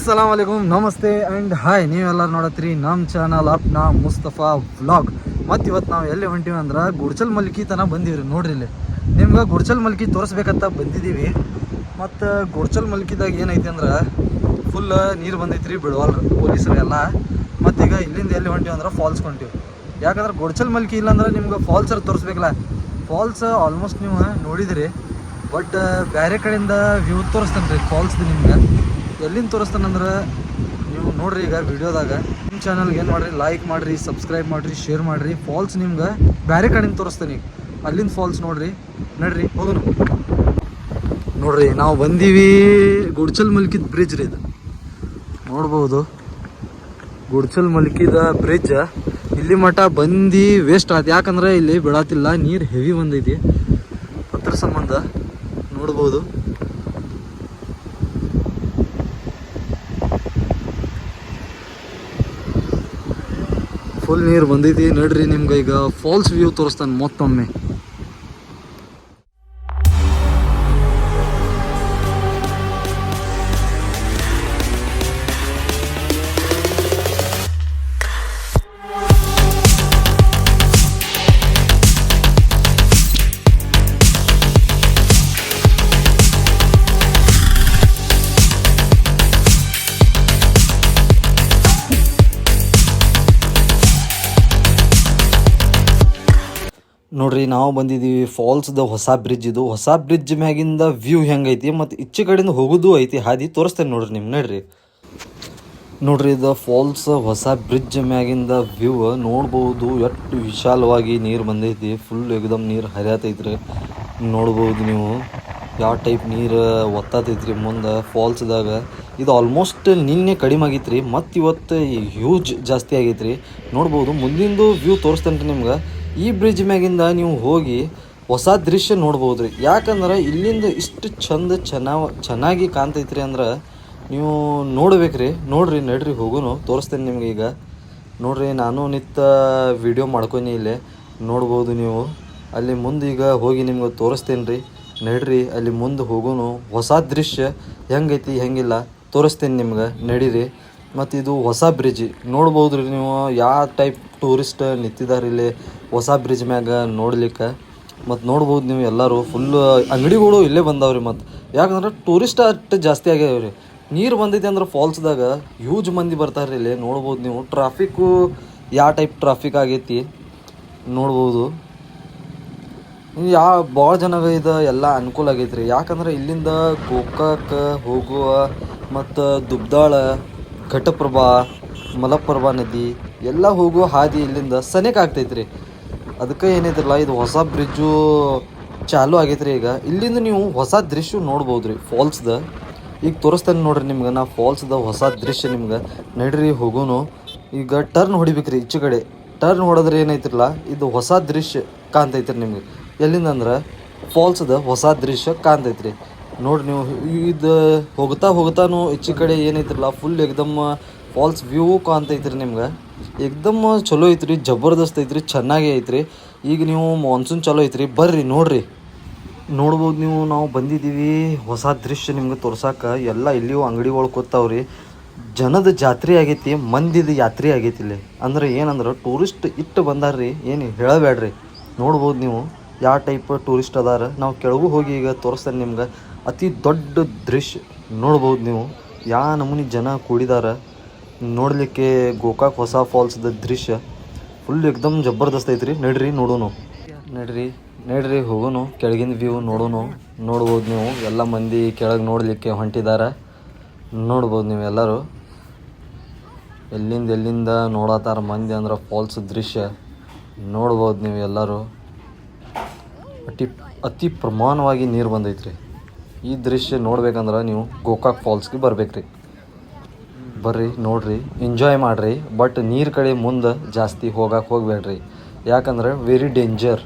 ಅಸ್ಸಲಾಮ್ ಅಲೈಕುಮ್ ನಮಸ್ತೆ and hi ನೀವೆಲ್ಲರೂ ನೋಡತ್ರಿ ನಮ್ಮ ಚಾನಲ್ ಅಪ್ ನಾ ಮುಸ್ತಫಾ ವ್ಲಾಗ್ ಮತ್ತು ಇವತ್ತು ನಾವು ಎಲ್ಲಿ ಹೊಂಟೀವಿ ಅಂದ್ರೆ ಗುಡ್ಚಲ್ ಮಲ್ಕಿ ತನಕ ಬಂದೀವಿ ನೋಡ್ರಿ ಇಲ್ಲಿ. ನಿಮ್ಗೆ ಗುಡ್ಚಲ್ ಮಲ್ಕಿ ತೋರಿಸ್ಬೇಕಂತ ಬಂದಿದ್ದೀವಿ ಮತ್ತು ಗುಡ್ಚಲ್ ಮಲ್ಕಿದಾಗ ಏನೈತಿ ಅಂದ್ರೆ ಫುಲ್ ನೀರು ಬಂದೈತ್ರಿ ಬಿಡವಲ್ರಿ ಪೊಲೀಸರು ಎಲ್ಲ. ಮತ್ತೀಗ ಇಲ್ಲಿಂದ ಎಲ್ಲಿ ಹೊಂಟೀವಿ ಅಂದ್ರೆ ಫಾಲ್ಸ್ ಹೊಂಟೀವಿ. ಯಾಕಂದ್ರೆ ಗುಡ್ಚಲ್ ಮಲ್ಕಿ ಇಲ್ಲಾಂದ್ರೆ ನಿಮ್ಗೆ ಫಾಲ್ಸರ್ ತೋರಿಸ್ಬೇಕಲ್ಲ. ಫಾಲ್ಸ್ ಆಲ್ಮೋಸ್ಟ್ ನೀವು ನೋಡಿದಿರಿ. ಬಟ್ ಬೇರೆ ಕಡೆಯಿಂದ ವ್ಯೂ ತೋರಿಸ್ತಾನೆ ರೀ ಫಾಲ್ಸ್ದು ನಿಮ್ಗೆ. ಎಲ್ಲಿಂದ ತೋರಿಸ್ತಾನಂದ್ರೆ ನೀವು ನೋಡ್ರಿ ಈಗ ವಿಡಿಯೋದಾಗ. ನಿಮ್ಮ ಚಾನಲ್ಗೆ ಏನು ಮಾಡಿರಿ ಲೈಕ್ ಮಾಡಿರಿ ಸಬ್ಸ್ಕ್ರೈಬ್ ಮಾಡಿರಿ ಶೇರ್ ಮಾಡಿರಿ. ಫಾಲ್ಸ್ ನಿಮ್ಗೆ ಬೇರೆ ಕಡೆಯಿಂದ ತೋರಿಸ್ತಾನೆ. ಈಗ ಅಲ್ಲಿಂದ ಫಾಲ್ಸ್ ನೋಡ್ರಿ. ನಡ್ರಿ, ಹೋಗೋಣ. ನೋಡ್ರಿ, ನಾವು ಬಂದೀವಿ ಗುಡ್ಚಲ್ ಮಲ್ಕಿದ ಬ್ರಿಡ್ಜ್ ರೀ ಇದು. ನೋಡ್ಬೋದು. ಗುಡ್ಚಲ್ ಮಲ್ಕಿದ ಬ್ರಿಡ್ಜ್ ಇಲ್ಲಿ ಮಠ ಬಂದು ವೇಸ್ಟ್ ಆಯ್ತು ಯಾಕಂದ್ರೆ ಇಲ್ಲಿ ಬಿಡಾತಿಲ್ಲ, ನೀರು ಹೆವಿ ಬಂದೈತಿ. ಪತ್ರ ಸಂಬಂಧ ನೋಡ್ಬೋದು. ಫುಲ್ ನೀರು ಬಂದೈತಿ. ನೋಡ್ರಿ ನಿಮ್ಗೆ ಈಗ ಫಾಲ್ಸ್ ವ್ಯೂ ತೋರಿಸ್ತಾನೆ ಮತ್ತೊಮ್ಮೆ. ನೋಡ್ರಿ, ನಾವು ಬಂದಿದ್ದೀವಿ ಫಾಲ್ಸ್ದ ಹೊಸ ಬ್ರಿಡ್ಜ್ ಇದು. ಹೊಸ ಬ್ರಿಡ್ಜ್ ಮ್ಯಾಗಿಂದ ವ್ಯೂ ಹೆಂಗೈತಿ ಮತ್ತು ಈಚೆ ಕಡೆಯಿಂದ ಹೋಗೋದು ಐತಿ. ಹಾದಿ ತೋರಿಸ್ತೇನೆ ನೋಡ್ರಿ ನಿಮ್ಗೆ ನೋಡ್ರಿ. ನೋಡ್ರಿ, ಇದು ಫಾಲ್ಸ್ ಹೊಸ ಬ್ರಿಡ್ಜ್ ಮ್ಯಾಗಿಂದ ವ್ಯೂ ನೋಡ್ಬೋದು. ಎಷ್ಟು ವಿಶಾಲವಾಗಿ ನೀರು ಬಂದೈತಿ. ಫುಲ್ ಎಕ್ದಮ್ ನೀರು ಹರಿಯತೈತ್ರಿ. ನೋಡ್ಬೋದು ನೀವು. ಯಾವ ಟೈಪ್ ನೀರು ಒತ್ತಾತೈತ್ರಿ ಮುಂದೆ ಫಾಲ್ಸ್ದಾಗ. ಇದು ಆಲ್ಮೋಸ್ಟ್ ನಿನ್ನೆ ಕಡಿಮೆ ಆಗೈತ್ರಿ. ಮತ್ತು ಇವತ್ತು ಹ್ಯೂಜ್ ಜಾಸ್ತಿ ಆಗೈತ್ರಿ. ನೋಡ್ಬೋದು, ಮುಂದಿಂದು ವ್ಯೂ ತೋರಿಸ್ತೇನೆ ರೀ ನಿಮ್ಗೆ. ಈ ಬ್ರಿಡ್ಜ್ ಮ್ಯಾಗಿಂದ ನೀವು ಹೋಗಿ ಹೊಸ ದೃಶ್ಯ ನೋಡ್ಬೋದು ರೀ ಯಾಕಂದ್ರೆ ಇಲ್ಲಿಂದ ಇಷ್ಟು ಚಂದ ಚೆನ್ನಾಗಿ ಚೆನ್ನಾಗಿ ಕಾಣ್ತೈತ್ರಿ ಅಂದ್ರೆ ನೀವು ನೋಡ್ಬೇಕ್ರಿ. ನೋಡ್ರಿ, ನಡ್ರಿ, ಹೋಗುನು. ತೋರಿಸ್ತೇನೆ ನಿಮ್ಗೆ ಈಗ. ನೋಡ್ರಿ, ನಾನು ನಿತ್ತ ವಿಡಿಯೋ ಮಾಡ್ಕೊನಿ ಇಲ್ಲೇ. ನೋಡ್ಬೋದು ನೀವು. ಅಲ್ಲಿ ಮುಂದೆ ಈಗ ಹೋಗಿ ನಿಮ್ಗೆ ತೋರಿಸ್ತೇನೆ ರೀ ನಡ್ರಿ, ಅಲ್ಲಿ ಮುಂದೆ ಹೋಗುನು. ಹೊಸ ದೃಶ್ಯ ಹೆಂಗೈತಿ, ಹೆಂಗಿಲ್ಲ. ತೋರಿಸ್ತೇನೆ ನಿಮ್ಗೆ. ನಡೀರಿ. ಮತ್ತು ಇದು ಹೊಸ ಬ್ರಿಡ್ಜ್. ನೋಡ್ಬೋದು ರೀ ನೀವು ಯಾವ ಟೈಪ್ ಟೂರಿಸ್ಟ್ ನಿಂತಿದ್ದಾರೆ ಇಲ್ಲಿ ಹೊಸ ಬ್ರಿಡ್ಜ್ ಮ್ಯಾಗ ನೋಡ್ಲಿಕ್ಕೆ. ಮತ್ತು ನೋಡ್ಬೋದು ನೀವು ಎಲ್ಲರೂ ಫುಲ್ ಅಂಗಡಿಗಳು ಇಲ್ಲೇ ಬಂದಾವ್ರಿ ಮತ್ತು. ಯಾಕಂದ್ರೆ ಟೂರಿಸ್ಟ್ ಅಷ್ಟು ಜಾಸ್ತಿ ಆಗ್ಯಾವ್ರಿ. ನೀರು ಬಂದೈತಿ ಅಂದ್ರೆ ಫಾಲ್ಸ್ದಾಗ ಹ್ಯೂಜ್ ಮಂದಿ ಬರ್ತಾರೆ ಇಲ್ಲಿ. ನೋಡ್ಬೋದು ನೀವು ಟ್ರಾಫಿಕ್ಕು ಯಾವ ಟೈಪ್ ಟ್ರಾಫಿಕ್ ಆಗೈತಿ ನೋಡ್ಬೋದು. ಯಾವ ಭಾಳ ಜನ ಇದು ಎಲ್ಲ ಅನುಕೂಲ ಆಗೈತ್ರಿ. ಯಾಕಂದ್ರೆ ಇಲ್ಲಿಂದ ಗೋಕಾಕ್, ಹೋಗುವ ಮತ್ತು ದುಬ್ದಾಳ ಘಟಪ್ರಭಾ, ಮಲಪ್ರಭಾ ನದಿ, ಎಲ್ಲ ಹೋಗುವ ಹಾದಿ ಇಲ್ಲಿಂದ ಸನೇಕ ಆಗ್ತೈತ್ರಿ. ಅದಕ್ಕೆ ಏನಿದ್ರಲ್ಲ ಇದು ಹೊಸ ಬ್ರಿಡ್ಜು ಚಾಲು ಆಗೈತ್ರಿ ಈಗ. ಇಲ್ಲಿಂದ ನೀವು ಹೊಸ ದೃಶ್ಯ ನೋಡ್ಬೋದು ರೀ ಫಾಲ್ಸ್ದ ಈಗ ತೋರಿಸ್ತೇನೆ ನೋಡ್ರಿ ನಿಮ್ಗೆ, ನಾ ಫಾಲ್ಸ್ದ ಹೊಸ ದೃಶ್ಯ ನಿಮ್ಗೆ. ನಡ್ರಿ, ಹೋಗೋನು. ಈಗ ಟರ್ನ್ ಹೊಡಿಬೇಕ್ರಿ ಈಚೆ ಕಡೆ. ಟರ್ನ್ ಹೊಡೆದ್ರೆ ಏನೈತಿರಲ್ಲ, ಇದು ಹೊಸ ದೃಶ್ಯ ಕಾಣ್ತೈತ್ರಿ ನಿಮ್ಗೆ. ಎಲ್ಲಿಂದಂದ್ರೆ ಫಾಲ್ಸ್ದ ಹೊಸ ದೃಶ್ಯ ಕಾಣ್ತೈತ್ರಿ. ನೋಡ್ರಿ ನೀವು ಇದು ಹೋಗ್ತಾ ಹೋಗ್ತಾನು ಹೆಚ್ಚು ಕಡೆ ಏನೈತ್ರಲ್ಲ ಫುಲ್ ಎಕ್ದಮ್ ಫಾಲ್ಸ್ ವ್ಯೂ ಕಾಣ್ತೈತ್ರಿ ನಿಮ್ಗೆ. ಎಕ್ದಮ್ ಚಲೋ ಐತ್ರಿ, ಜಬರ್ದಸ್ತ್ ಐತ್ರಿ, ಚೆನ್ನಾಗಿ ಐತ್ರಿ. ಈಗ ನೀವು ಮಾನ್ಸೂನ್ ಚಲೋ ಐತ್ರಿ, ಬರ್ರಿ ನೋಡ್ರಿ. ನೋಡ್ಬೋದು ನೀವು, ನಾವು ಬಂದಿದ್ದೀವಿ, ಹೊಸ ದೃಶ್ಯ ನಿಮ್ಗೆ ತೋರ್ಸಕ್ಕೆ ಎಲ್ಲ ಇಲ್ಲಿಯೂ ಅಂಗಡಿ ಕೂತಾವ್ರಿ ಜನದ ಜಾತ್ರೆ ಆಗೈತಿ, ಮಂದಿದ ಯಾತ್ರೆ ಆಗೈತಿ ಇಲ್ಲಿ. ಅಂದ್ರೆ ಏನಂದ್ರೆ ಟೂರಿಸ್ಟ್ ಇಟ್ಟು ಬಂದಾರ್ರಿ, ಏನು ಹೇಳಬೇಡ್ರಿ. ನೋಡ್ಬೋದು ನೀವು. ಯಾವ ಟೈಪ್ ಟೂರಿಸ್ಟ್ ಅದಾರ, ನಾವು ಕೆಳಗೂ ಹೋಗಿ ಈಗ ತೋರಿಸ್ತೇನೆ ನಿಮ್ಗೆ. ಅತಿ ದೊಡ್ಡ ದೃಶ್ಯ ನೋಡ್ಬೋದು ನೀವು. ಯಾವ ನಮೂನಿ ಜನ ಕೂಡಿದಾರ, ನೋಡಲಿಕ್ಕೆ ಗೋಕಾಕ್ ಹೊಸ ಫಾಲ್ಸ್ದ ದೃಶ್ಯ. ಫುಲ್ ಎಕ್ದಮ್ ಜಬರ್ದಸ್ತ್ ಐತ್ರಿ. ನಡ್ರಿ, ನೋಡೋನು. ನಡ್ರಿ ನಡ್ರಿ, ಹೋಗೋನು. ಕೆಳಗಿನ ವ್ಯೂ ನೋಡೋನು. ನೋಡ್ಬೋದು ನೀವು. ಎಲ್ಲ ಮಂದಿ ಕೆಳಗೆ ನೋಡಲಿಕ್ಕೆ ಹೊಂಟಿದಾರ. ನೋಡ್ಬೋದು ನೀವು ಎಲ್ಲರೂ. ಎಲ್ಲಿಂದ ಎಲ್ಲಿಂದ ನೋಡತ್ತಾರ ಮಂದಿ ಅಂದ್ರೆ ಫಾಲ್ಸ್ ದೃಶ್ಯ. ನೋಡ್ಬೋದು ನೀವು ಎಲ್ಲರೂ. ಅತಿ ಅತಿ ಪ್ರಮಾಣವಾಗಿ ನೀರು ಬಂದೈತ್ರಿ. ಈ ದೃಶ್ಯ ನೋಡ್ಬೇಕಂದ್ರೆ ನೀವು ಗೋಕಾಕ್ ಫಾಲ್ಸ್ಗೆ ಬರ್ಬೇಕ್ರಿ. ಬರ್ರಿ, ನೋಡ್ರಿ ಎಂಜಾಯ್ ಮಾಡ್ರಿ ಬಟ್ ನೀರು ಕಡೆ ಮುಂದೆ ಜಾಸ್ತಿ ಹೋಗಕ್ಕೆ ಹೋಗ್ಬೇಡ್ರಿ. ಯಾಕಂದ್ರೆ ವೆರಿ ಡೇಂಜರ್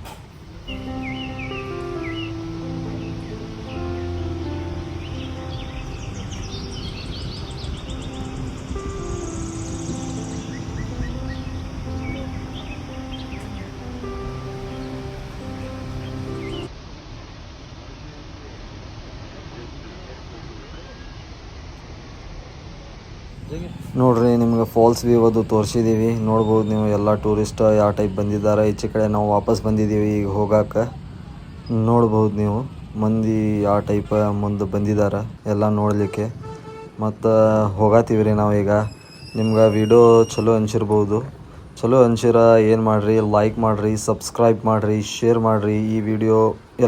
ನೋಡ್ರಿ, ನಿಮ್ಗೆ ಫಾಲ್ಸ್ ವ್ಯೂ ಅದು ತೋರಿಸಿದ್ದೀವಿ ನೋಡ್ಬೋದು ನೀವು, ಎಲ್ಲ ಟೂರಿಸ್ಟ್ ಯಾವ ಟೈಪ್ ಬಂದಿದ್ದಾರೆ. ಈಚೆ ಕಡೆ ನಾವು ವಾಪಸ್ ಬಂದಿದ್ದೀವಿ ಈಗ ಹೋಗಾಕ. ನೋಡ್ಬೋದು ನೀವು, ಮಂದಿ ಯಾವ ಟೈಪ್ ಮುಂದೆ ಬಂದಿದ್ದಾರೆ. ಎಲ್ಲ ನೋಡಲಿಕ್ಕೆ. ಮತ್ತು ಹೋಗತ್ತೀವಿ ರೀ ಈಗ. ನಿಮ್ಗೆ ವಿಡಿಯೋ ಚಲೋ ಅನ್ಸಿರ್ಬೋದು. ಚಲೋ ಅನ್ಸಿರ, ಏನು ಮಾಡಿರಿ? ಲೈಕ್ ಮಾಡಿರಿ ಸಬ್ಸ್ಕ್ರೈಬ್ ಮಾಡಿರಿ ಶೇರ್ ಮಾಡಿರಿ. ಈ ವಿಡಿಯೋ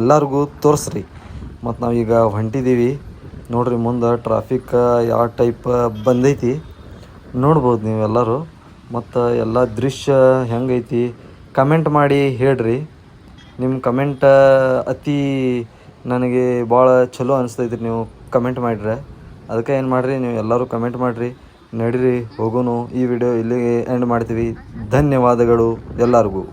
ಎಲ್ಲರಿಗೂ ತೋರಿಸ್ರಿ. ಮತ್ತು ನಾವೀಗ ಹೊಂಟಿದ್ದೀವಿ ನೋಡಿರಿ ಮುಂದೆ ಟ್ರಾಫಿಕ್ ಯಾವ ಟೈಪ್ ಬಂದೈತಿ. ನೋಡ್ಬೋದು ನೀವೆಲ್ಲರೂ ಮತ್ತು ಎಲ್ಲ ದೃಶ್ಯ ಹೆಂಗೈತಿ. ಕಮೆಂಟ್ ಮಾಡಿ ಹೇಳ್ರಿ. ನಿಮ್ಮ ಕಮೆಂಟ ಅತಿ ನನಗೆ ಭಾಳ ಚಲೋ ಅನಿಸ್ತೈತ್ರಿ ನೀವು ಕಮೆಂಟ್ ಮಾಡ್ರಿ ಅದಕ್ಕೆ ಏನು ಮಾಡಿರಿ, ನೀವು ಎಲ್ಲರೂ ಕಮೆಂಟ್ ಮಾಡಿರಿ. ನಡೀರಿ, ಹೋಗೋನು. ಈ ವಿಡಿಯೋ ಇಲ್ಲಿಗೆ ಎಂಡ್ ಮಾಡ್ತೀವಿ. ಧನ್ಯವಾದಗಳು ಎಲ್ಲರಿಗೂ.